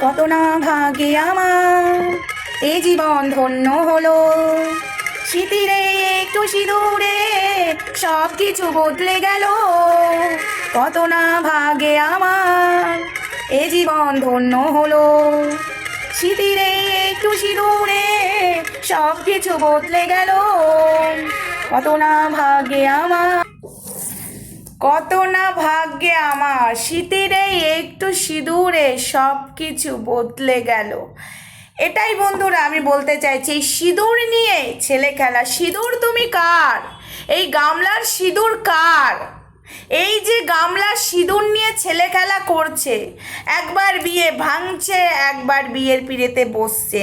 কত না ভাগে আমার। এ জীবন ধন্য হলো। স্মৃতিরে, একটু সিঁদুরে সব কিছু বদলে গেল। কত না ভাগে আমার। এ জীবন ধন্য হলো। স্মৃতিরে, একটু সিঁদুরে সব কিছু বদলে গেল। কত না ভাগে আমার। কত না ভাগ্যে আমার। শীতের এই একটু সিঁদুরে সব কিছু বদলে গেল। এটাই বন্ধুরা আমি বলতে চাইছি, সিঁদুর নিয়ে ছেলে খেলা। সিঁদুর তুমি কার? এই গামলার সিঁদুর কার? এই যে গামলার সিঁদুর নিয়ে ছেলে খেলা করছে, একবার বিয়ে ভাঙছে, একবার বিয়ের পিড়েতে বসছে।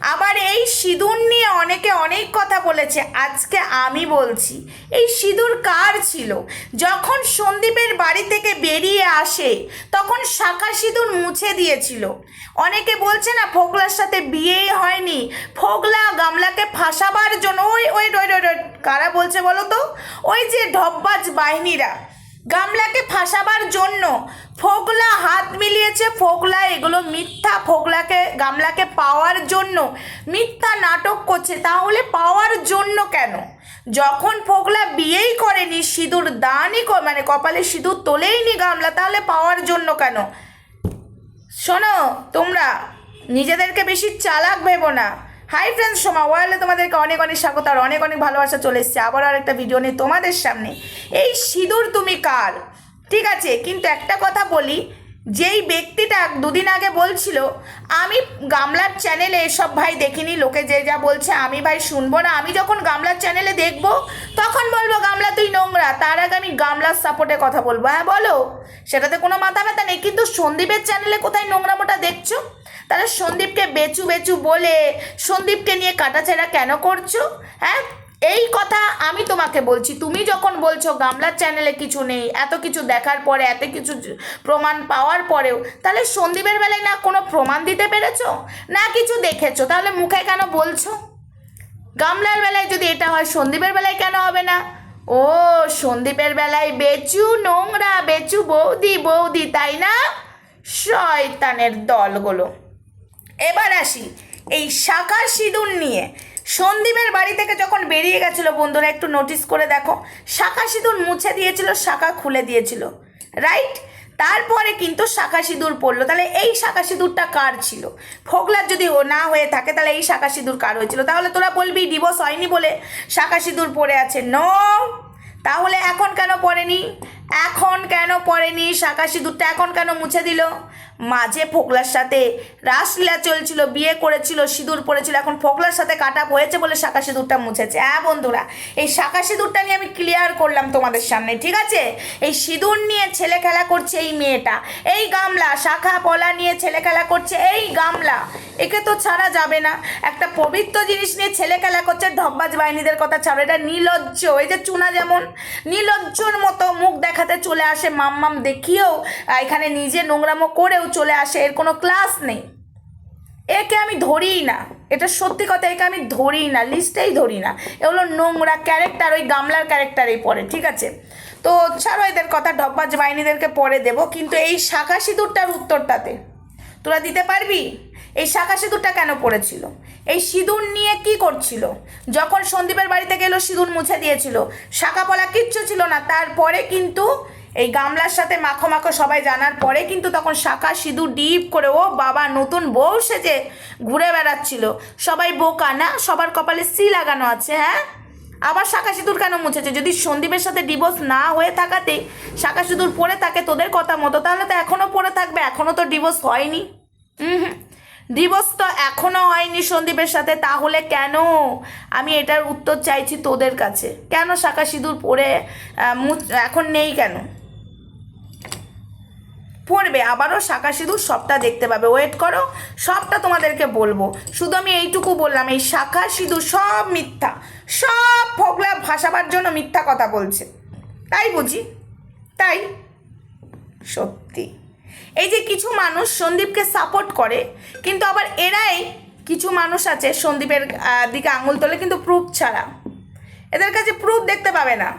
আবার এই সিঁদুর নিয়ে অনেকে অনেক কথা বলেছে আজকে আমি বলছি এই সিঁদুর কার ছিল? যখন সন্দীপের বাড়ি থেকে বেরিয়ে আসে তখন শাখা সিঁদুর মুছে দিয়েছিল। অনেকে বলছে না ফোগলার সাথে বিয়েই হয়নি। ফোগলা গামলাকে ফাঁসাবার জন্য ওই ওই ওই ওই, ওই, কারা বলছে বলো তো? ওই যে ঢব্বাজ বাহিনীরা। গামলাকে ফাঁসাবার জন্য ফোগলা হাত মিলিয়েছে ফোগলা এগুলো মিথ্যা। ফোগলাকে গামলাকে পাওয়ার জন্য মিথ্যা নাটক করছে, তাহলে পাওয়ার জন্য কেন? যখন ফোগলা বিয়েই করেনি, সিঁদুর দানই মানে কপালে সিঁদুর তোলেইনি গামলা, তাহলে পাওয়ার জন্য কেন? শোনো, তোমরা নিজেদেরকে বেশি চালাক ভেবো না। হাই ফ্রেন্ডস সোমা ওয়ালে তোমাদেরকে অনেক অনেক স্বাগত আর অনেক অনেক ভালোবাসা চলে এসছে। আবার আর একটা ভিডিও নিয়ে তোমাদের সামনে। এই সিঁদুর তুমি কার? ঠিক আছে, কিন্তু একটা কথা বলি যেই ব্যক্তিটা দুদিন আগে বলছিল, আমি গামলার চ্যানেলে এসব ভাই দেখিনি, লোকে যে যা বলছে আমি ভাই শুনব না। আমি যখন গামলার চ্যানেলে দেখব, তখন বলব, গামলা, তুই নোংরা। তার আগে আমি গামলার সাপোর্টে কথা বলব। হ্যাঁ বলো। সেটাতে কোনো মাথা ব্যথা নেই। কিন্তু সন্দীপের চ্যানেলে কোথায় নোংরামোটা দেখছ? তাহলে সন্দীপকে বেচু বেচু বলে সন্দীপকে নিয়ে কাটাছেড়া কেন করছ? হ্যাঁ এই কথা আমি তোমাকে বলছি। তুমি যখন বলছো গামলার চ্যানেলে কিছু নেই, এত কিছু দেখার পরে, এত কিছু প্রমাণ পাওয়ার পরেও, তাহলে সন্দীপের বেলায় না কোনো প্রমাণ দিতে পেরেছ? না কিছু দেখেছ? তাহলে মুখে কেন বলছো? গামলার বেলায় যদি এটা হয় সন্দীপের বেলায় কেন হবে না? ও সন্দীপের বেলায় বেচু নোংরা, বেচু বৌদি বৌদি, তাই না? শয়তানের দলগুলো। এবার আসি, এই শাখা সিঁদুর নিয়ে। সন্দীপের বাড়ি থেকে যখন বেরিয়ে গেছিল, বন্ধুরা একটু নোটিস করে দেখো, শাখা সিঁদুর মুছে দিয়েছিল, শাখা খুলে দিয়েছিল। রাইট তারপরে কিন্তু শাখা সিঁদুর পড়ল। তাহলে এই শাখা সিঁদুরটা কার ছিল? ফোগলার যদি ও না হয়ে থাকে, তাহলে এই শাখা সিঁদুর কার হয়েছিল? তাহলে তোরা বলবি ডিভোর্স হয়নি বলে শাখা সিঁদুর পড়ে আছে। ন তাহলে এখন কেন পড়েনি? এখন কেন পড়েনি? শাখা সিঁদুরটা এখন কেন মুছে দিল? মাঝে ফোকলার সাথে রাসলীলা চলছিল, বিয়ে করেছিল, সিঁদুর পড়েছিল এখন ফোকলার সাথে কাটা হয়েছে বলে শাখা সিঁদুরটা মুছেছে। হ্যাঁ বন্ধুরা, এই শাখা সিঁদুরটা নিয়ে আমি ক্লিয়ার করলাম তোমাদের সামনে, ঠিক আছে? এই সিঁদুর নিয়ে ছেলে খেলা করছে এই মেয়েটা, এই গামলা, শাখা পলা নিয়ে ছেলে খেলা করছে এই গামলা, একে তো ছাড়া যাবে না। একটা পবিত্র জিনিস নিয়ে ছেলে খেলা করছে ধব্বাজ বাহিনীদের কথা ছাড়ো, এটা নির্লজ্জ এই যে চুনা যেমন নির্লজ্জর মতো মুখ দেখাতে চলে আসে, মাম্মাম দেখিয়েও এখানে নিজে নোংরামো করেও চলে আসে, এর কোনো ক্লাস নেই। একে আমি ধরিই না, এটা সত্যি কথা, একে আমি ধরিই না, লিস্টেই ধরি না। এগুলো নোংরা ক্যারেক্টার ওই গামলার ক্যারেক্টারেই পড়ে, ঠিক আছে? তো ছাড়ো এদের কথা ডব্বাজ বাহিনীদেরকে পরে দেবো, কিন্তু এই শাখা সিঁদুরটার উত্তরটাতে তোরা দিতে পারবি? এই শাখা সিঁদুরটা কেন পড়েছিল? এই সিঁদুর নিয়ে কি করছিল? যখন সন্দীপের বাড়িতে গেলো, সিঁদুর মুছে দিয়েছিল। শাখা পলা কিচ্ছু ছিল না। তারপরে কিন্তু এই গামলার সাথে মাখো মাখো সবাই জানার পরে কিন্তু তখন শাখা সিঁদুর ডিপ করে, ও বাবা, নতুন বউ সেজে ঘুরে বেড়াচ্ছিল। সবাই বোকা না? সবার কপালে সি লাগানো আছে হ্যাঁ? আবার শাখা সিঁদুর কেন মুছেছে? যদি সন্দীপের সাথে ডিভোর্স না হয়ে থাকাতেই শাখা সিঁদুর পরে থাকে তোদের কথা মতো, তাহলে তো এখনও পরে থাকবে। এখনও তো ডিভোর্স হয়নি। হুম হুম। ডিভোর্স তো এখনও হয়নি সন্দীপের সাথে, তাহলে কেন? আমি এটার উত্তর চাইছি তোদের কাছে। কেন শাখা সিঁদুর পরে এখন নেই কেন? পড়বে, আবারও শাখা সিঁদুর সবটা দেখতে পাবে। ওয়েট করো, সবটা তোমাদেরকে বলব। শুধু আমি এইটুকু বললাম, এই শাখা সিঁদুর সব মিথ্যা। সব ফোগলা ভাসাবার জন্য মিথ্যা কথা বলছে। তাই বুঝি? তাই? সত্যি। এই যে কিছু মানুষ সন্দীপকে সাপোর্ট করে, কিন্তু আবার এরাই কিছু মানুষ আছে সন্দীপের দিকে আঙুল তোলে কিন্তু প্রুফ ছাড়া। এদের কাছে প্রুফ দেখতে পাবে না।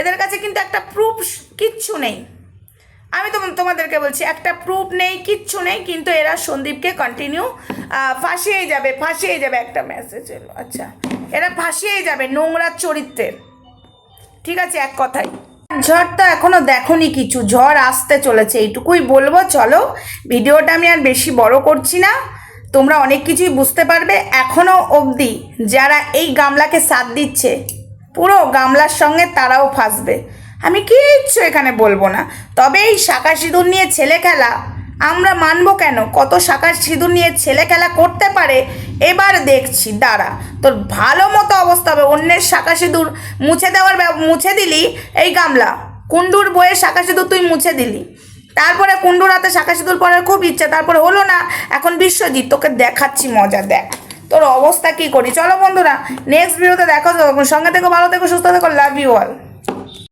এদের কাছে কিন্তু একটা প্রুফ কিচ্ছু নেই। আমি তো তোমাদেরকে বলছি, একটা প্রুফ নেই, কিচ্ছু নেই, কিন্তু এরা সন্দীপকে কন্টিনিউ ফাঁসিয়ে যাবে ফাঁসিয়ে যাবে একটা মেসেজ এলো। আচ্ছা এরা ফাঁসিয়েই যাবে নোংরা চরিত্রের। ঠিক আছে, এক কথাই ঝড়টা এখনও দেখোনি কিছু, ঝড় আসতে চলেছে, এইটুকুই বলব, চলো, ভিডিওটা আমি আর বেশি বড় করছি না, তোমরা অনেক কিছুই বুঝতে পারবে, এখনও অবধি যারা এই গামলাকে সাথ দিচ্ছে, পুরো গামলার সঙ্গে তারাও ফাঁসবে, আমি কিচ্ছু এখানে বলব না, তবে এই শাঁখা সিঁদুর নিয়ে ছেলে খেলা আমরা মানবো কেন, কত শাঁখার সিঁদুর নিয়ে ছেলে খেলা করতে পারে এবার দেখছি, দাঁড়া। তোর ভালো মতো অবস্থা হবে। অন্যের শাঁখা সিঁদুর মুছে দেওয়ার মুছে দিলি, এই গামলা। কুন্ডুর বইয়ের শাঁখা সিঁদুর তুই মুছে দিলি। তারপরে কুন্ডুর হাতে শাঁখা সিঁদুর পরার খুব ইচ্ছা। তারপরে হলো না, এখন বিশ্বজিৎ, তোকে দেখাচ্ছি মজা, দেখ। তোর অবস্থা কি করি? চলো বন্ধুরা নেক্সট ভিডিওতে দেখো সঙ্গে থেকো, ভালো থেকো, সুস্থ থেকো লাভ ইউ অল